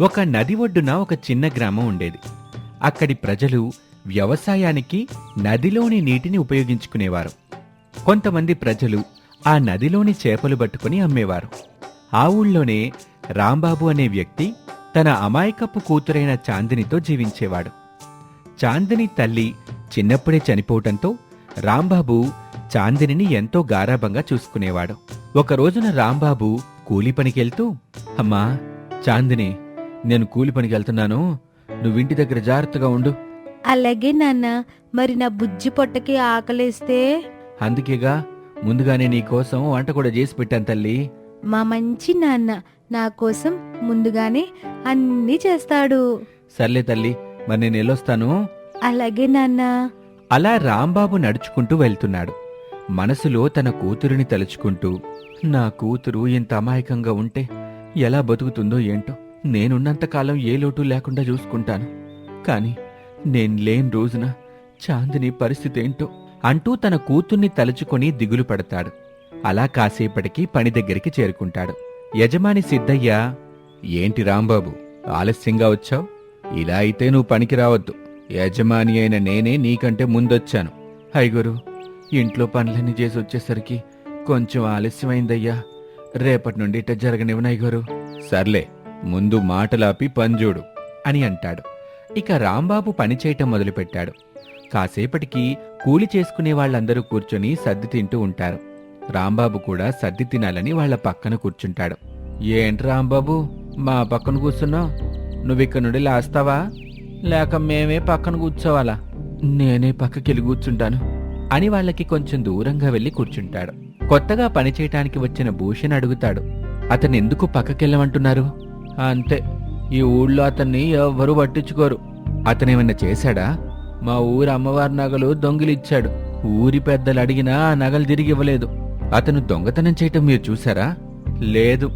ఒక నది ఒడ్డున ఒక చిన్న గ్రామం ఉండేది. అక్కడి ప్రజలు వ్యవసాయానికి నదిలోని నీటిని ఉపయోగించుకునేవారు. కొంతమంది ప్రజలు ఆ నదిలోని చేపలు పట్టుకుని అమ్మేవారు. ఆ ఊళ్ళోనే రాంబాబు అనే వ్యక్తి తన అమాయకపు కూతురైన చాందినితో జీవించేవాడు. చాందిని తల్లి చిన్నప్పుడే చనిపోవటంతో రాంబాబు చాందినిని ఎంతో గారాభంగా చూసుకునేవాడు. ఒక రోజున రాంబాబు కూలి పనికెళ్తూ అమ్మా చాందిని నేను కూలి పనికి వెళ్తున్నాను. నువ్వింటి దగ్గర జాగ్రత్తగా ఉండు. అలాగే నాన్న మరి నా బుజ్జి పొట్టకి ఆకలేస్తే? అందుకేగా ముందుగానే నీ కోసం వంట కూడా చేసి పెట్టాను తల్లి. మా మంచి నాన్న నా కోసం ముందుగానే అన్నీ చేస్తాడు. సర్లే తల్లి మరి నేను వెళ్ళొస్తాను అలాగే నాన్న. అలా రాంబాబు నడుచుకుంటూ వెళ్తున్నాడు. మనసులో తన కూతురిని తలుచుకుంటూ నా కూతురు ఇంత అమాయకంగా ఉంటే ఎలా బతుకుతుందో ఏంటో. నేనున్నంతకాలం ఏ లోటు లేకుండా చూసుకుంటాను. కాని నేను లేని రోజున చాందిని పరిస్థితి ఏంటో అంటూ తన కూతుర్ని తలుచుకొని దిగులు పడతాడు. అలా కాసేపటికి పని దగ్గరికి చేరుకుంటాడు. యజమాని సిద్ధయ్య ఏంటి రాంబాబు ఆలస్యంగా వచ్చావు? ఇలా అయితే నువ్వు పనికి రావద్దు. యజమాని అయిన నేనే నీకంటే ముందొచ్చాను. హైగురు ఇంట్లో పనులన్నీ చేసి వచ్చేసరికి కొంచెం ఆలస్యమైందయ్యా. రేపటి నుండి ఇట జరగనివ్వనై గారు. సర్లే ముందు మాటలాపి పంజోడు అని అంటాడు. ఇక రాంబాబు పని చేయటం మొదలుపెట్టాడు. కాసేపటికి కూలి చేసుకునే వాళ్ళందరూ కూర్చొని సర్ది తింటూ ఉంటారు. రాంబాబు కూడా సర్ది తినాలని వాళ్ళ పక్కన కూర్చుంటాడు. ఏంటి రాంబాబు మా పక్కన కూర్చున్నావు నువ్విక్క నుండి లేస్తావా? లేక మేమే పక్కన కూర్చోవాలా? నేనే పక్కకెళ్ళి కూర్చుంటాను అని వాళ్ళకి కొంచెం దూరంగా వెళ్ళి కూర్చుంటాడు. కొత్తగా పనిచేయటానికి వచ్చిన భూషణ్ అడుగుతాడు. అతను ఎందుకు పక్కకెళ్ళమంటున్నారు? అంతే. ఈ ఊళ్ళో అతన్ని ఎవ్వరూ పట్టించుకోరు. అతనేమన్నా చేశాడా? మా ఊరు అమ్మవారి నగలు దొంగిలిచ్చాడు. ఊరి పెద్దలు అడిగినా ఆ నగలు తిరిగి ఇవ్వలేదు. అతను దొంగతనం చేయటం మీరు చూసారా లేదు.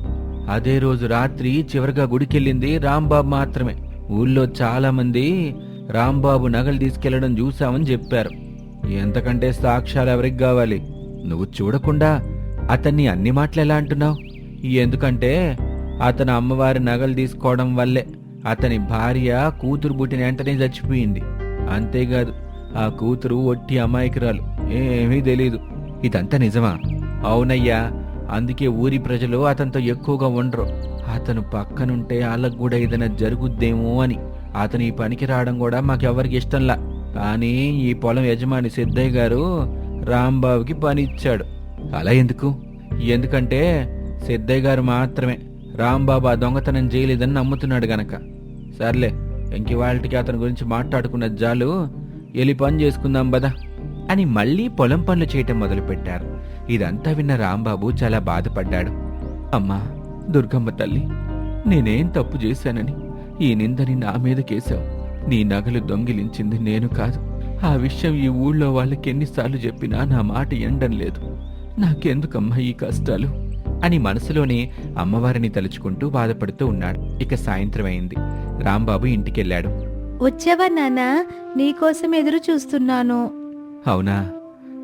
అదే రోజు రాత్రి చివరిగా గుడికెళ్ళింది రాంబాబు మాత్రమే. ఊళ్ళో చాలా మంది రాంబాబు నగలు తీసుకెళ్ళడం చూశామని చెప్పారు. ఎంతకంటే సాక్ష్యాలు ఎవరికి కావాలి? నువ్వు చూడకుండా అతన్ని అన్ని మాటలు ఎలా అంటున్నావు? ఎందుకంటే అతను అమ్మవారి నగలు తీసుకోవడం వల్లే అతని భార్య కూతురు పుట్టిన వెంటనే చచ్చిపోయింది. అంతేకాదు ఆ కూతురు ఒట్టి అమాయకురాలు. ఏమీ తెలీదు. ఇదంతా నిజమా? అవునయ్యా. అందుకే ఊరి ప్రజలు అతనితో ఎక్కువగా ఉండరు. అతను పక్కనుంటే వాళ్ళకు కూడా ఏదైనా జరుగుద్దేమో అని. అతను ఈ పనికి రావడం కూడా మాకెవరికి ఇష్టంలా. కానీ ఈ పొలం యజమాని సిద్ధయ్య గారు రాంబాబుకి పని ఇచ్చాడు. అలా ఎందుకు? ఎందుకంటే సిద్ధయ్య గారు మాత్రమే. రాంబాబు ఆ దొంగతనం చేయలేదని నమ్ముతున్నాడు గనక. సర్లే ఇంకివాళ్ళకి అతని గురించి మాట్లాడుకున్న జాలు ఎలి పని చేసుకుందాం బదా అని మళ్ళీ పొలం పనులు చేయటం మొదలుపెట్టారు. ఇదంతా విన్న రాంబాబు చాలా బాధపడ్డాడు. అమ్మా దుర్గమ్మ తల్లి నేనేం తప్పు చేశానని ఈ నిందని నా మీద కేశావు. నీ నగలు దొంగిలించింది నేను కాదు. ఆ విషయం ఈ ఊళ్ళో వాళ్ళకి ఎన్నిసార్లు చెప్పినా నా మాట ఎండం లేదు నాకెందుకమ్మా ఈ కష్టాలు? అని మనసులోనే అమ్మవారిని తలుచుకుంటూ బాధపడుతూ ఉన్నాడు. ఇక సాయంత్రం అయింది. రాంబాబు ఇంటికెళ్ళాడు. వచ్చావా నాన్న? నీకోసం ఎదురు చూస్తున్నాను. అవునా?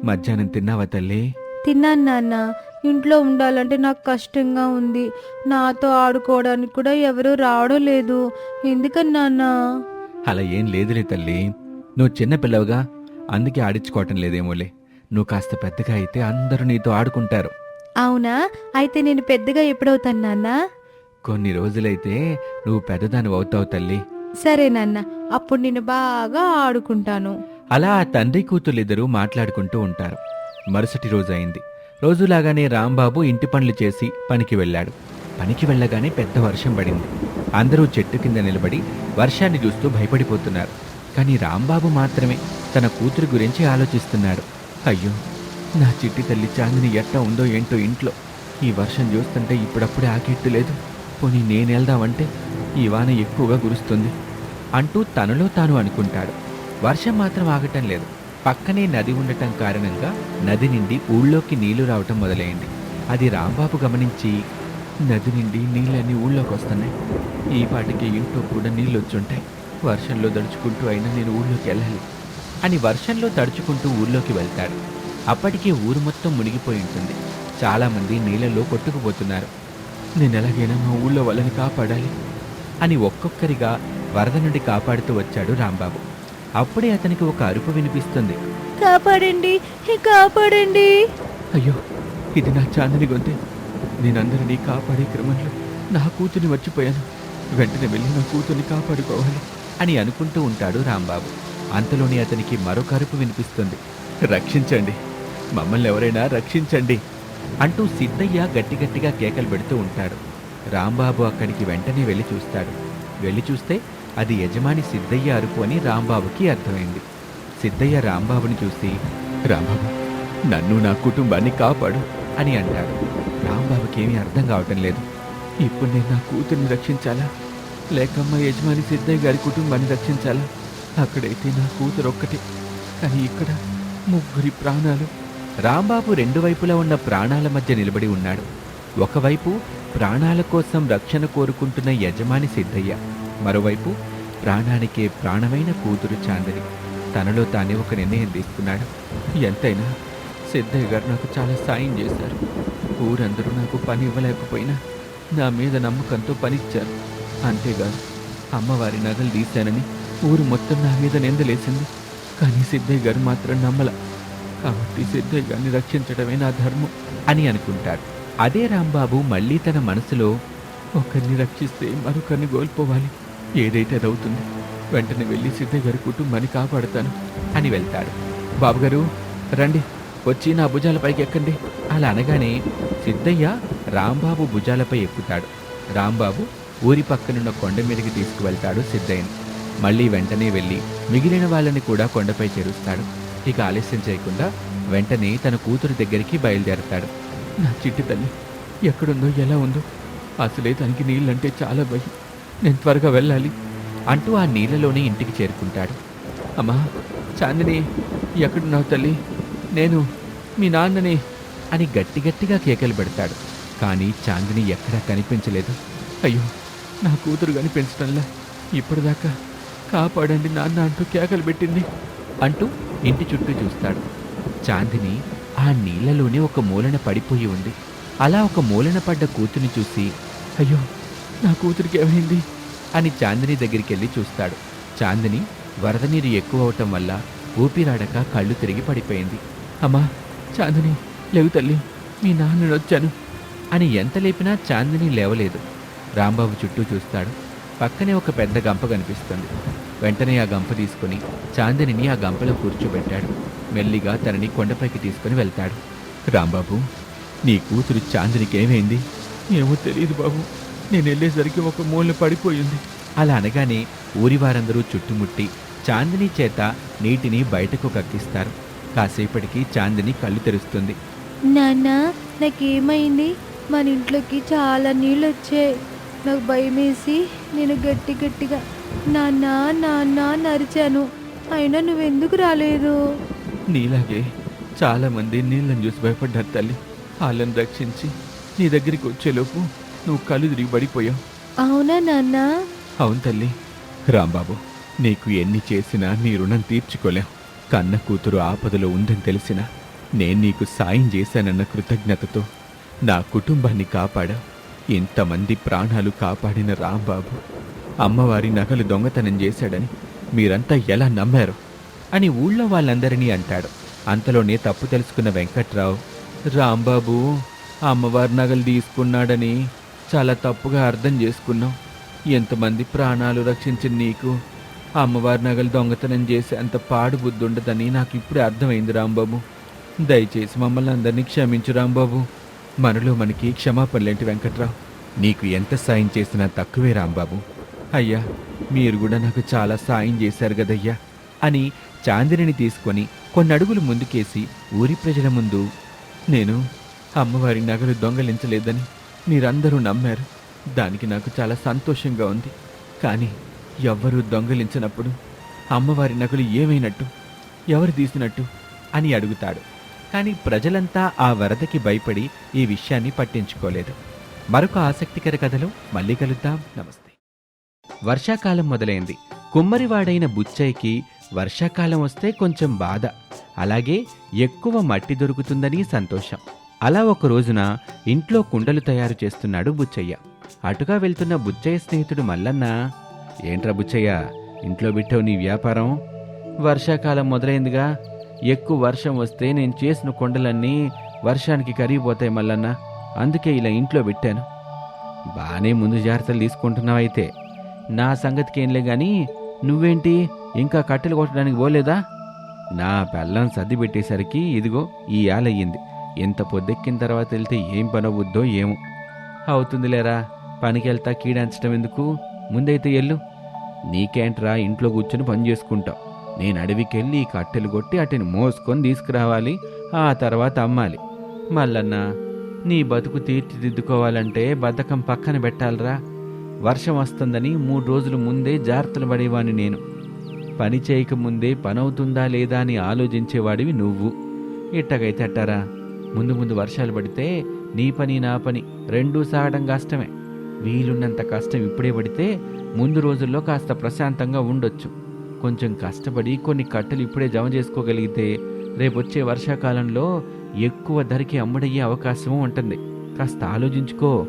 మధ్యాహ్నం తిన్నావా తల్లి? తిన్నాను నాన్న. ఇంట్లో ఉండాలంటే నాకు కష్టంగా ఉంది. నాతో ఆడుకోవడానికి కూడా ఎవరూ రావడం లేదు. ఎందుకని నాన్న? అలా ఏం లేదులే తల్లి. నువ్వు చిన్న పిల్లవుగా అందుకే ఆడించుకోవటం లేదేమోలే. నువ్వు కాస్త పెద్దగా అయితే అందరూ నీతో ఆడుకుంటారు. అవునా? అయితే నేను పెద్దగా ఎప్పుడవుతాను నాన్న? కొన్ని రోజులైతే నువ్వు పెద్దదాని అవుతావు తల్లి. సరే నాన్న. అప్పుడు నేను బాగా ఆడుకుంటాను. అలా ఆ తండ్రి కూతుళ్ళిద్దరూ మాట్లాడుకుంటూ ఉంటారు. మరుసటి రోజు అయింది. రోజులాగానే రాంబాబు ఇంటి పనులు చేసి పనికి వెళ్ళాడు. పనికి వెళ్ళగానే పెద్ద వర్షం పడింది. అందరూ చెట్టు కింద నిలబడి వర్షాన్ని చూస్తూ భయపడిపోతున్నారు. కానీ రాంబాబు మాత్రమే తన కూతురు గురించి ఆలోచిస్తున్నాడు. అయ్యో! నా చిట్టి తల్లి చాందిని ఎట్టా ఉందో ఏంటో ఇంట్లో. ఈ వర్షం చూస్తుంటే ఇప్పుడప్పుడే ఆకెట్టు లేదు. పోనీ నేను వెళ్దామంటే ఈ వాన ఎక్కువగా కురుస్తుంది అంటూ తనలో తాను అనుకుంటాడు. వర్షం మాత్రం ఆగటం లేదు. పక్కనే నది ఉండటం కారణంగా నది నిండి ఊళ్ళోకి నీళ్ళు రావటం మొదలైంది. అది రాంబాబు గమనించి నది నిండి నీళ్ళన్నీ ఊళ్ళోకి వస్తున్నాయి ఈ పాటికి ఇంట్లో కూడా నీళ్ళు వచ్చుంటాయి వర్షంలో దడుచుకుంటూ అయినా నేను ఊళ్ళోకి వెళ్ళాలి అని వర్షంలో తడుచుకుంటూ ఊళ్ళోకి వెళ్తాడు. అప్పటికే ఊరు మొత్తం మునిగిపోయి ఉంటుంది. చాలామంది నీళ్ళలో కొట్టుకుపోతున్నారు. నేను ఎలాగైనా మా ఊళ్ళో వాళ్ళని కాపాడాలి అని ఒక్కొక్కరిగా వరద నుండి కాపాడుతూ వచ్చాడు రాంబాబు. అప్పుడే అతనికి ఒక అరుపు వినిపిస్తుంది. కాపాడండి కాపాడండి. అయ్యో ఇది నా చాందని గొంతే. నేనందరినీ కాపాడే క్రమంలో నా కూతుర్ని మర్చిపోయాను. వెంటనే వెళ్ళి నా కూతుర్ని కాపాడుకోవాలి అని అనుకుంటూ ఉంటాడు రాంబాబు. అంతలోనే అతనికి మరొక అరుపు వినిపిస్తుంది. రక్షించండి. మమ్మల్ని ఎవరైనా రక్షించండి అంటూ సిద్ధయ్య గట్టి గట్టిగా కేకలు పెడుతూ ఉంటాడు. రాంబాబు అక్కడికి వెంటనే వెళ్ళి చూస్తాడు. వెళ్ళి చూస్తే అది యజమాని సిద్ధయ్య అరుపు అని రాంబాబుకి అర్థమైంది. సిద్ధయ్య రాంబాబుని చూసి రాంబాబు నన్ను నా కుటుంబాన్ని కాపాడు అని అంటాడు. రాంబాబుకి ఏమీ అర్థం కావటం లేదు. ఇప్పుడు నేను నా కూతుర్ని రక్షించాలా? లేకమ్మ యజమాని సిద్ధయ్య గారి కుటుంబాన్ని రక్షించాలా? అక్కడైతే నా కూతురు ఒక్కటే కానీ ఇక్కడ ముగ్గురి ప్రాణాలు రాంబాబు రెండు వైపులా ఉన్న ప్రాణాల మధ్య నిలబడి ఉన్నాడు. ఒకవైపు ప్రాణాల కోసం రక్షణ కోరుకుంటున్న యజమాని సిద్ధయ్య మరోవైపు ప్రాణానికే ప్రాణమైన కూతురు చాందని. తనలో తానే ఒక నిర్ణయం తీసుకున్నాడు. ఎంతైనా సిద్ధయ్య గారు నాకు చాలా సాయం చేశారు. ఊరందరూ నాకు పని ఇవ్వలేకపోయినా నా మీద నమ్మకంతో పనిచ్చారు. అంతేగాదు అమ్మవారి నగలు తీశానని ఊరు మొత్తం నా మీద నిందలేసింది. కానీ సిద్ధయ్య గారు మాత్రం నమ్మల. కాబట్టి సిద్ధయ్యాన్ని రక్షించడమే నా ధర్మం అని అనుకుంటాడు. అదే రాంబాబు మళ్ళీ తన మనసులో ఒకరిని రక్షిస్తే మరొకరిని కోల్పోవాలి. ఏదైతే అదవుతుంది వెంటనే వెళ్ళి సిద్ధయ్య గారి కుటుంబాన్ని కాపాడుతాను అని వెళ్తాడు. బాబుగారు రండి వచ్చి నా భుజాలపైకి ఎక్కండి. అలా అనగానే సిద్ధయ్య రాంబాబు భుజాలపై ఎక్కుతాడు. రాంబాబు ఊరి పక్కనున్న కొండ మీదకి తీసుకువెళ్తాడు సిద్ధయ్యని. మళ్ళీ వెంటనే వెళ్ళి మిగిలిన వాళ్ళని కూడా కొండపై చేరుస్తాడు. ఇక ఆలస్యం చేయకుండా వెంటనే తన కూతురు దగ్గరికి బయలుదేరతాడు. నా చిట్టి తల్లి ఎక్కడుందో ఎలా ఉందో? అసలే తనకి నీళ్ళంటే చాలా భయం. నేను త్వరగా వెళ్ళాలి అంటూ ఆ నీళ్ళలోనే ఇంటికి చేరుకుంటాడు. అమ్మా చాందిని ఎక్కడున్నావు తల్లి? నేను మీ నాన్నని అని గట్టి గట్టిగా కేకలు పెడతాడు. కానీ చాందిని ఎక్కడా కనిపించలేదు. అయ్యో నా కూతురు కనిపించడంలా ఇప్పటిదాకా కాపాడండి నాన్న అంటూ కేకలు పెట్టింది. అంటూ ఇంటి చుట్టూ చూస్తాడు. చాందిని ఆ నీళ్ళలోనే ఒక మూలన పడిపోయి ఉంది. అలా ఒక మూలన పడ్డ కూతుని చూసి అయ్యో నా కూతురికి ఏమైంది? అని చాందిని దగ్గరికి వెళ్ళి చూస్తాడు. చాందిని వరద నీరు ఎక్కువ అవటం వల్ల ఊపిరాడక కళ్ళు తిరిగి పడిపోయింది. అమ్మా చాందిని లేవు తల్లి మీ నాన్నని వచ్చాను. అని ఎంత లేపినా చాందిని లేవలేదు. రాంబాబు చుట్టూ చూస్తాడు. పక్కనే ఒక పెద్ద గంప కనిపిస్తుంది. వెంటనే ఆ గంప తీసుకుని చాందినిని ఆ గంపలో కూర్చోబెట్టాడు. మెల్లిగా తనని కొండపైకి తీసుకుని వెళ్తాడు. రాంబాబు నీ కూతురు చాందినికి ఏమైంది? ఏమో తెలియదు బాబు. నేను వెళ్ళేసరికి ఒక మూలన పడిపోయింది. అలా అనగానే ఊరి వారందరూ చుట్టుముట్టి చాందిని చేత నీటిని బయటకు కక్కిస్తారు. కాసేపటికి చాందిని కళ్ళు తెరుస్తుంది. నాన్న నాకేమైంది? మన ఇంట్లోకి చాలా నీళ్ళు వచ్చాయి నాకు భయం వేసి నేను గట్టి గట్టిగా నాన్న నాన్న అని అరిచాను. అయినా నువ్వెందుకు రాలేదు? నీలాగే చాలా మంది నీళ్ళని చూసి భయపడ్డారు తల్లి. వాళ్ళని రక్షించి నీ దగ్గరికి వచ్చేలోపు నువ్వు కళ్ళు తిరిగి పడిపోయావు. అవునా నాన్న? అవును తల్లి. రాంబాబు నీకు ఎన్ని చేసినా నీ రుణం తీర్చుకోలేం. కన్న కూతురు ఆపదలో ఉందని తెలిసినా నేను నీకు సాయం చేశానన్న కృతజ్ఞతతో నా కుటుంబాన్ని కాపాడా ఇంతమంది ప్రాణాలు కాపాడిన రాంబాబు అమ్మవారి నగలు దొంగతనం చేశాడని మీరంతా ఎలా నమ్మారు? అని ఊళ్ళో వాళ్ళందరినీ అంటాడు. అంతలోనే తప్పు తెలుసుకున్న వెంకట్రావు రాంబాబు అమ్మవారి నగలు తీసుకున్నాడని చాలా తప్పుగా అర్థం చేసుకున్నాం ఎంతమంది ప్రాణాలు రక్షించిన నీకు? అమ్మవారి నగలు దొంగతనం చేసి అంత పాడు బుద్ధి ఉండదని నాకు ఇప్పుడే అర్థమైంది రాంబాబు. దయచేసి మమ్మల్ని అందరినీ క్షమించు రాంబాబు. మనలో మనకి క్షమాపణలేంటి వెంకట్రావు. నీకు ఎంత సాయం చేసినా తక్కువే రాంబాబు. అయ్యా మీరు కూడా నాకు చాలా సాయం చేశారు కదయ్యా అని చాందినిని తీసుకొని కొన్ని అడుగులు ముందుకేసి ఊరి ప్రజల ముందు నేను అమ్మవారి నగలు దొంగలించలేదని మీరందరూ నమ్మారు. దానికి నాకు చాలా సంతోషంగా ఉంది. కానీ ఎవ్వరూ దొంగలించినప్పుడు అమ్మవారి నగలు ఏమైనట్టు ఎవరు తీసినట్టు అని అడుగుతాడు. కానీ ప్రజలంతా ఆ వరదకి భయపడి ఈ విషయాన్ని పట్టించుకోలేదు. మరొక ఆసక్తికర కథలో మళ్ళీ కలుద్దాం. నమస్తే. వర్షాకాలం మొదలైంది. కుమ్మరివాడైన బుచ్చయ్యకి వర్షాకాలం వస్తే కొంచెం బాధ. అలాగే ఎక్కువ మట్టి దొరుకుతుందని సంతోషం. అలా ఒక రోజున ఇంట్లో కుండలు తయారు చేస్తున్నాడు బుచ్చయ్య. అటుగా వెళ్తున్న బుచ్చయ్య స్నేహితుడు మల్లన్న ఏంట్రా బుచ్చయ్య ఇంట్లో బిట్టవు నీ వ్యాపారం? వర్షాకాలం మొదలైందిగా. ఎక్కువ వర్షం వస్తే నేను చేసిన కొండలన్నీ వర్షానికి కరిగిపోతాయి మల్లన్న. అందుకే ఇలా ఇంట్లో పెట్టాను. బాగానే ముందు జాగ్రత్తలు తీసుకుంటున్నావైతే నా సంగతికి ఏంలే కానీ నువ్వేంటి ఇంకా కట్టెలు కొట్టడానికి పోలేదా? నా పెళ్ళం సర్ది పెట్టేసరికి ఇదిగో ఈ ఆలయ్యింది. ఎంత పొద్దెక్కిన తర్వాత వెళ్తే ఏం పని ఏమో. అవుతుందిలేరా పనికి వెళ్తా కీడాంచడం ఎందుకు? ముందైతే ఎల్లు నీకేంట్రా ఇంట్లో కూర్చొని పని చేసుకుంటావు నేను అడవికెళ్ళి ఈ కట్టెలు కొట్టి అటని మోసుకొని తీసుకురావాలి ఆ తర్వాత అమ్మాలి. మల్లన్న నీ బతుకు తీర్చిదిద్దుకోవాలంటే బద్ధకం పక్కన పెట్టాలరా. వర్షం వస్తుందని మూడు రోజుల ముందే జాగ్రత్తలు పడేవాని నేను. పని చేయకముందే పనవుతుందా లేదా అని ఆలోచించేవాడివి నువ్వు. ఇట్టగైతే అట్టారా ముందు ముందు వర్షాలు పడితే నీ పని నా పని రెండూ సాగడం కష్టమే. వీలున్నంత కష్టం ఇప్పుడే పడితే ముందు రోజుల్లో కాస్త ప్రశాంతంగా ఉండొచ్చు. కొంచెం కష్టపడి కొన్ని కట్టెలు ఇప్పుడే జమ చేసుకోగలిగితే రేపొచ్చే వర్షాకాలంలో ఎక్కువ ధరకి అమ్ముడయ్యే అవకాశం ఉంటుంది. కాస్త ఆలోచించుకో.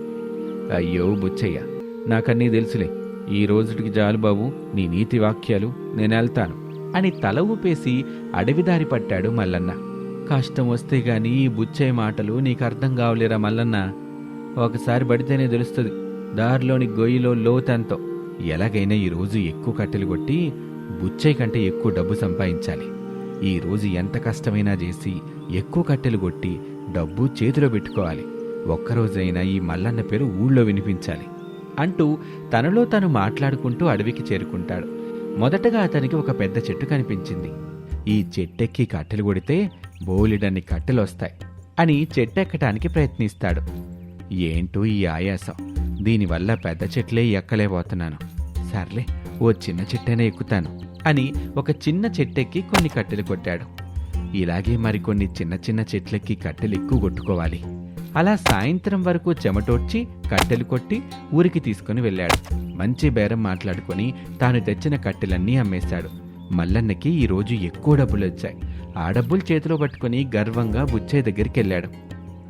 అయ్యో బుచ్చయ్య నాకన్నీ తెలుసులే. ఈ రోజుటికి జాలు బాబు నీ నీతి వాక్యాలు నేను వెళ్తాను. అని తల ఊపేసి అడవిదారి పట్టాడు మల్లన్న. కష్టం వస్తే గాని ఈ బుచ్చయ్య మాటలు నీకు అర్థం కావలేరా మల్లన్న? ఒకసారి పడితేనే తెలుస్తుంది. దారిలోని గొయ్యిలో లోతంతో. ఎలాగైనా ఈరోజు ఎక్కువ కట్టెలు కొట్టి బుచ్చయ్య కంటే ఎక్కువ డబ్బు సంపాదించాలి. ఈ రోజు ఎంత కష్టమైనా చేసి ఎక్కువ కట్టెలు కొట్టి డబ్బు చేతిలో పెట్టుకోవాలి. ఒక్కరోజైనా ఈ మల్లన్న పేరు ఊళ్ళో వినిపించాలి అంటూ తనలో తను మాట్లాడుకుంటూ అడవికి చేరుకుంటాడు. మొదటగా అతనికి ఒక పెద్ద చెట్టు కనిపించింది. ఈ చెట్టెక్కి కట్టెలు కొడితే బోలెడన్ని కట్టెలు వస్తాయి అని చెట్టెక్కటానికి ప్రయత్నిస్తాడు. ఏంటో ఈ ఆయాసం. దీనివల్ల పెద్ద చెట్లే ఎక్కలేకపోతున్నాను. సర్లే ఓ చిన్న చెట్టైనా ఎక్కుతాను అని ఒక చిన్న చెట్టెక్కి కొన్ని కట్టెలు కొట్టాడు. ఇలాగే మరికొన్ని చిన్న చిన్న చెట్లెక్కి కట్టెలు ఎక్కువ కొట్టుకోవాలి. అలా సాయంత్రం వరకు చెమటోడ్చి కట్టెలు కొట్టి ఊరికి తీసుకుని వెళ్ళాడు. మంచి బేరం మాట్లాడుకొని తాను తెచ్చిన కట్టెలన్నీ అమ్మేశాడు. మల్లన్నకి ఈ రోజు ఎక్కువ డబ్బులు వచ్చాయి ఆ డబ్బులు చేతిలో పట్టుకుని గర్వంగా బుచ్చయ్య దగ్గరికి వెళ్ళాడు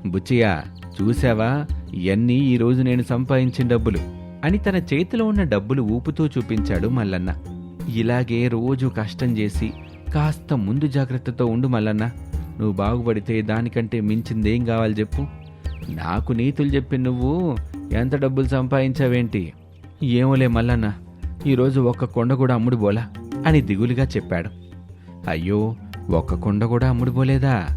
బుచ్చయ్య చూసావా ఇవన్నీ ఈరోజు నేను సంపాదించిన డబ్బులు. అని తన చేతిలో ఉన్న డబ్బులు ఊపుతూ చూపించాడు మల్లన్న. ఇలాగే రోజు కష్టం చేసి కాస్త ముందు జాగ్రత్తతో ఉండు మల్లన్న. నువ్వు బాగుపడితే దానికంటే మించిందేం కావాలి చెప్పు. నాకు నీతులు చెప్పి నువ్వు ఎంత డబ్బులు సంపాదించావేంటి? ఏమోలే మల్లన్న ఈరోజు ఒక్క కొండ కూడా అమ్ముడు బోలా అని దిగులుగా చెప్పాడు. అయ్యో ఒక్క కొండ కూడా అమ్ముడు పోలేదా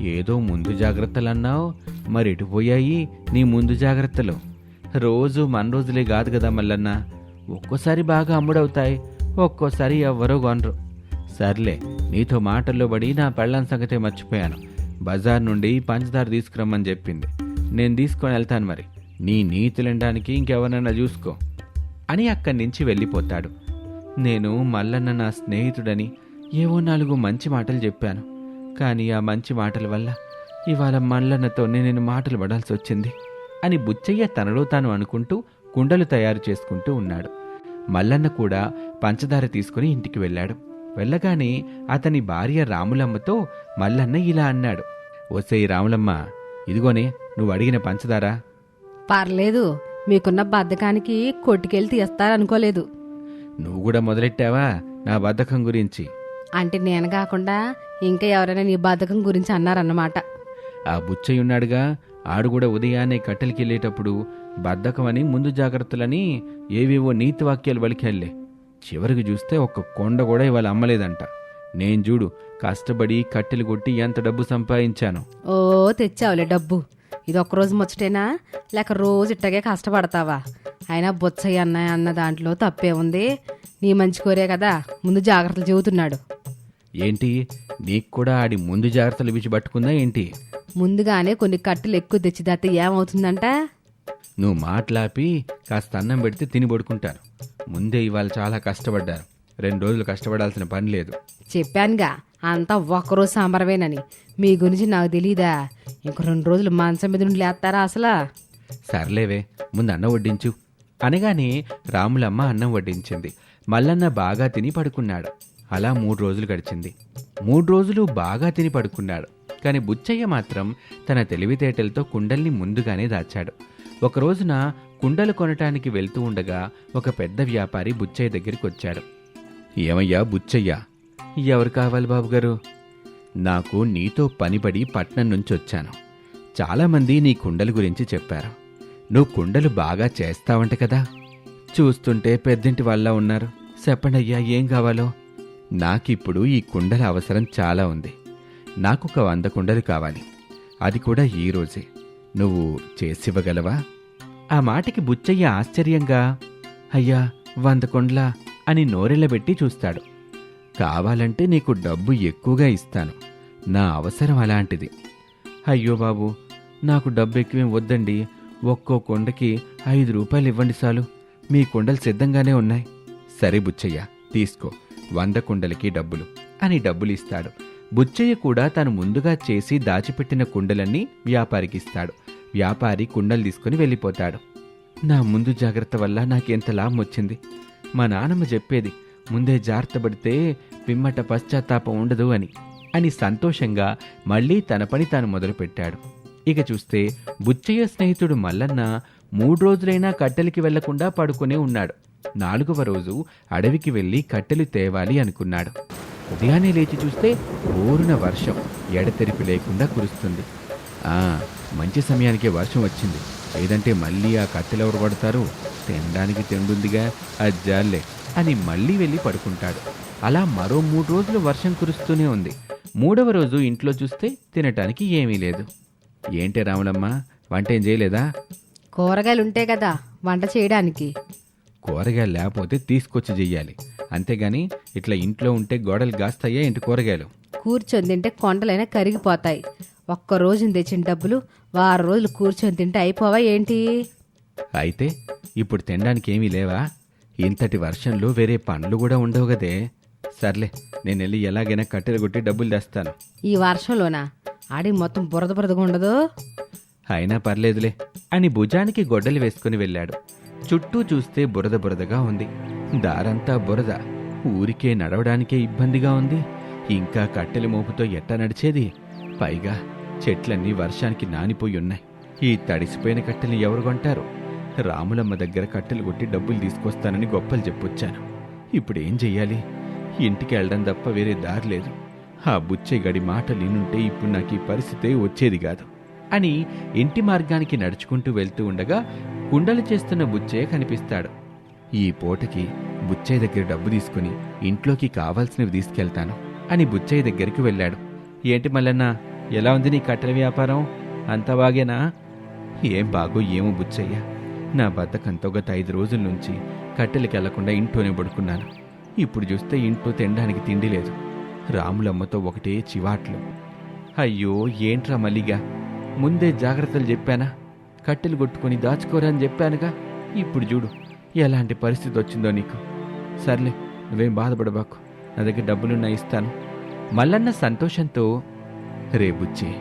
ఏదో ముందు జాగ్రత్తలు అన్నావు మరి ఇటుపోయాయి నీ ముందు జాగ్రత్తలు? రోజు మన రోజులే కాదు కదా మల్లన్న. ఒక్కోసారి బాగా అమ్ముడవుతాయి ఒక్కోసారి ఎవ్వరూ కొనరు. సర్లే నీతో మాటల్లో పడి నా పెళ్ళం సంగతే మర్చిపోయాను. బజార్ నుండి పంచదార తీసుకురమ్మని చెప్పింది. నేను తీసుకొని వెళ్తాను మరి. నీ నీతులనడానికి ఇంకెవరన్నా చూసుకో. అని అక్కడి నుంచి వెళ్ళిపోతాడు. నేను మల్లన్న నా స్నేహితుడని ఏవో నాలుగు మంచి మాటలు చెప్పాను. కానీ ఆ మంచి మాటల వల్ల ఇవాళ మల్లన్నతోనే నేను మాటలు పడాల్సి వచ్చింది అని బుచ్చయ్య తనలో తాను అనుకుంటూ కుండలు తయారు చేసుకుంటూ ఉన్నాడు. మల్లన్న కూడా పంచదార తీసుకుని ఇంటికి వెళ్ళాడు. వెళ్ళగానే అతని భార్య రాములమ్మతో మల్లన్న ఇలా అన్నాడు. ఓసేయ్ రాములమ్మ ఇదిగోనే నువ్వు అడిగిన పంచదార. పర్లేదు మీకున్న బద్ధకానికి కొట్టుకెళ్ళి తీస్తారనుకోలేదు. నువ్వు కూడా మొదలెట్టావా నా బద్ధకం గురించి? అంటే నేను కాకుండా ఇంకా ఎవరైనా నీ బద్ధకం గురించి అన్నారన్నమాట. ఆ బుచ్చయ్య ఉన్నాడుగా ఆడు కూడా ఉదయాన్నే కట్టెలకి వెళ్ళేటప్పుడు బద్ధకమని ముందు జాగ్రత్తలని ఏవేవో నీతి వాక్యాలు పలికెళ్ళే చివరికి చూస్తే ఒక్క కొండ కూడా ఇవాళ అమ్మలేదంట. నేను చూడు కష్టపడి కట్టెలు కొట్టి ఎంత డబ్బు సంపాదించాను. ఓ తెచ్చావులే డబ్బు. ఇది ఒక్కరోజు ముచ్చటేనా? లేక రోజు ఇట్టగే కష్టపడతావా? అయినా బొచ్చయ్య అన్న అన్న దాంట్లో తప్పే ఉంది. నీ మంచి కోరే కదా ముందు జాగ్రత్తలు చెబుతున్నాడు. ఏంటి? నీకు కూడా ఆడి ముందు జాగ్రత్తలు విచి పట్టుకుందా ఏంటి? ముందుగానే కొన్ని కట్టెలు ఎక్కువ తెచ్చిదాతే ఏమవుతుందంట? నువ్వు మాట్లాపి కాస్త అన్నం పెడితే తిని పడుకుంటారు. ముందే ఇవాళ చాలా కష్టపడ్డారు. రెండు రోజులు కష్టపడాల్సిన పని లేదు. చెప్పానుగా అంతా ఒక్కరోజు సాంబారమేనని మీ గురించి నాకు తెలీదా? ఇంక రెండు రోజులు మంచం మీద నుండి లేస్తారా అసలు? సర్లేవే ముందు అన్నం వడ్డించు. అనగానే రాములమ్మ అన్నం వడ్డించింది. మల్లన్న బాగా తిని పడుకున్నాడు. అలా మూడు రోజులు గడిచింది. మూడు రోజులు బాగా తిని పడుకున్నాడు. కానీ బుచ్చయ్య మాత్రం తన తెలివితేటలతో కుండల్ని ముందుగానే దాచాడు. ఒక రోజున కుండలు కొనటానికి వెళ్తూ ఉండగా ఒక పెద్ద వ్యాపారి బుచ్చయ్య దగ్గరికి వచ్చాడు. ఏమయ్యా బుచ్చయ్యా? ఎవరు కావాలి బాబుగారు? నాకు నీతో పనిపడి పట్నం నుంచి వచ్చాను. చాలామంది నీ కుండల గురించి చెప్పారు. నువ్వు కుండలు బాగా చేస్తావంట కదా? చూస్తుంటే పెద్దింటి వాళ్ళ ఉన్నారు. చెప్పండయ్యా ఏం కావాలో? నాకిప్పుడు ఈ కుండల అవసరం చాలా ఉంది. నాకు ఒక వంద కుండలు కావాలి. అది కూడా ఈ రోజే. నువ్వు చేసివ్వగలవా? ఆ మాటకి బుచ్చయ్య ఆశ్చర్యంగా అయ్యా వంద కొండ్లా అని నోరెళ్ళబెట్టి చూస్తాడు. కావాలంటే నీకు డబ్బు ఎక్కువగా ఇస్తాను. నా అవసరం అలాంటిది. అయ్యో బాబు నాకు డబ్బు ఎక్కువేం వద్దండి. ఒక్కో కొండకి ఐదు రూపాయలు ఇవ్వండి చాలు. మీ కుండలు సిద్ధంగానే ఉన్నాయి. సరే బుచ్చయ్య తీసుకో. వంద కుండలకి డబ్బులు. అని డబ్బులు ఇస్తాడు బుచ్చయ్య కూడా తను ముందుగా చేసి దాచిపెట్టిన కుండలన్నీ వ్యాపారికి ఇస్తాడు. వ్యాపారి కుండలు తీసుకుని వెళ్ళిపోతాడు. నా ముందు జాగ్రత్త వల్ల నాకెంత లాభం వచ్చింది. మా నానమ్మ చెప్పేది ముందే జాగ్రత్త పడితే పిమ్మట పశ్చాత్తాపం ఉండదు అని. అని సంతోషంగా మళ్ళీ తన పని తాను మొదలుపెట్టాడు. ఇక చూస్తే బుచ్చయ్య స్నేహితుడు మల్లన్న మూడు రోజులైనా కట్టెలకి వెళ్ళకుండా పడుకునే ఉన్నాడు. నాలుగవ రోజు అడవికి వెళ్ళి కట్టెలు తేవాలి అనుకున్నాడు. ఉదయాన్నే లేచి చూస్తే ఊరున వర్షం ఎడతెరిపి లేకుండా కురుస్తుంది. ఆ మంచి సమయానికి వర్షం వచ్చింది. లేదంటే మళ్ళీ ఆ కట్టెలు ఎవరు పడతారు? తినడానికి తిండుందిగా అజ్జాలే అని మళ్ళీ వెళ్ళి పడుకుంటాడు. అలా మరో మూడు రోజులు వర్షం కురుస్తూనే ఉంది. మూడవ రోజు ఇంట్లో చూస్తే తినటానికి ఏమీ లేదు. ఏంటి రాములమ్మ వంట ఏం చేయలేదా? కూరగాయలు ఉంటే కదా వంట చేయడానికి. కూరగాయలు లేకపోతే తీసుకొచ్చి చెయ్యాలి. అంతేగాని ఇట్లా ఇంట్లో ఉంటే గోడలు గాస్తాయా ఇంటి కూరగాయలు? కూర్చొని తింటే కొండలైనా కరిగిపోతాయి. ఒక్క రోజున తెచ్చిన డబ్బులు వారం రోజులు కూర్చొని తింటే అయిపోవా ఏంటి? అయితే ఇప్పుడు తినడానికి ఏమీ లేవా? ఇంతటి వర్షంలో వేరే పనులు కూడా ఉండవు కదే. సర్లే నేను వెళ్ళి ఎలాగైనా కట్టెలు కొట్టి డబ్బులు తెస్తాను. ఈ వర్షంలోనా? ఆడి మొత్తం బురద బురదగా ఉండదు? అయినా పర్లేదులే అని భుజానికి గొడ్డలి వేసుకుని వెళ్ళాడు. చుట్టూ చూస్తే బురద బురదగా ఉంది. దారంతా బురద. ఊరికే నడవడానికే ఇబ్బందిగా ఉంది. ఇంకా కట్టెల మోపుతో ఎట్టా నడిచేది? పైగా చెట్లన్నీ వర్షానికి నానిపోయి ఉన్నాయి. ఈ తడిసిపోయిన కట్టెలు ఎవరు కొంటారు? రాములమ్మ దగ్గర కట్టెలు కొట్టి డబ్బులు తీసుకొస్తానని గొప్పలు చెప్పొచ్చాను. ఇప్పుడు ఏం చెయ్యాలి? ఇంటికి వెళ్ళడం తప్ప వేరే దారి లేదు. ఆ బుచ్చేగడి మాటలు వినుంటే ఇప్పుడు నాకు ఈ పరిస్థితే వచ్చేది కాదు. అని ఇంటి మార్గానికి నడుచుకుంటూ వెళ్తూ ఉండగా కుండలు చేస్తున్న బుచ్చే కనిపిస్తాడు. ఈ పూటకి బుచ్చయ్య దగ్గర డబ్బు తీసుకుని ఇంట్లోకి కావాల్సినవి తీసుకెళ్తాను అని బుచ్చయ్య దగ్గరికి వెళ్ళాడు. ఏంటి మల్లన్న ఎలా ఉంది నీ కట్టెల వ్యాపారం? అంతా బాగేనా? ఏం బాగో ఏమో బుచ్చయ్య. నా బద్దకంతో గత ఐదు రోజుల నుంచి కట్టెలకి వెళ్ళకుండా ఇంట్లోనే పడుకున్నాను. ఇప్పుడు చూస్తే ఇంట్లో తినడానికి తిండి లేదు. రాములమ్మతో ఒకటే చివాట్లు. అయ్యో ఏంట్రా మల్లిగా? ముందే జాగ్రత్తలు చెప్పానా? కట్టెలు కొట్టుకొని దాచుకోరా అని చెప్పానుగా? ఇప్పుడు చూడు. ఎలాంటి పరిస్థితి వచ్చిందో నీకు? సర్లే నువ్వేం బాధపడబాకు. నా దగ్గర డబ్బులున్నా ఇస్తాను. మల్లన్న సంతోషంతో రే బుచ్చి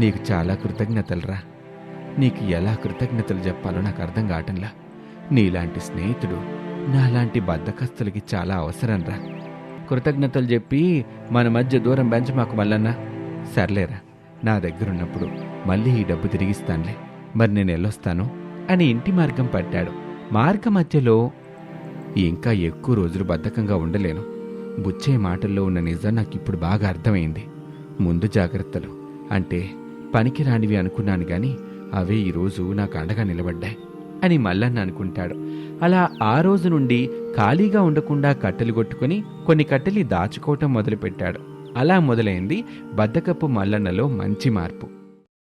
నీకు చాలా కృతజ్ఞతలురా. నీకు ఎలా కృతజ్ఞతలు చెప్పాలో నాకు అర్థం కావటంలా. నీలాంటి స్నేహితుడు నాలాంటి బద్దకస్తులకి చాలా అవసరంరా. కృతజ్ఞతలు చెప్పి మన మధ్య దూరం పెంచమాకు మల్లన్న. సర్లేరా నా దగ్గరున్నప్పుడు మళ్ళీ ఈ డబ్బు తిరిగిస్తానులే. మరి నేను వెళ్ళొస్తాను అని ఇంటి మార్గం పట్టాడు. మార్గ మధ్యలో ఇంకా ఎక్కువ రోజులు బద్ధకంగా ఉండలేను. బుచ్చే మాటల్లో ఉన్న నిజం నాకు ఇప్పుడు బాగా అర్థమైంది. ముందు జాగ్రత్తలు. అంటే పనికిరానివి అనుకున్నాను గాని అవే ఈరోజు నాకు అండగా నిలబడ్డాయి అని మల్లన్న అనుకుంటాడు. అలా ఆ రోజు నుండి ఖాళీగా ఉండకుండా కట్టెలు కొట్టుకుని కొన్ని కట్టెలు దాచుకోవటం మొదలుపెట్టాడు. అలా మొదలైంది బద్దకప్పు మల్లన్నలో మంచి మార్పు.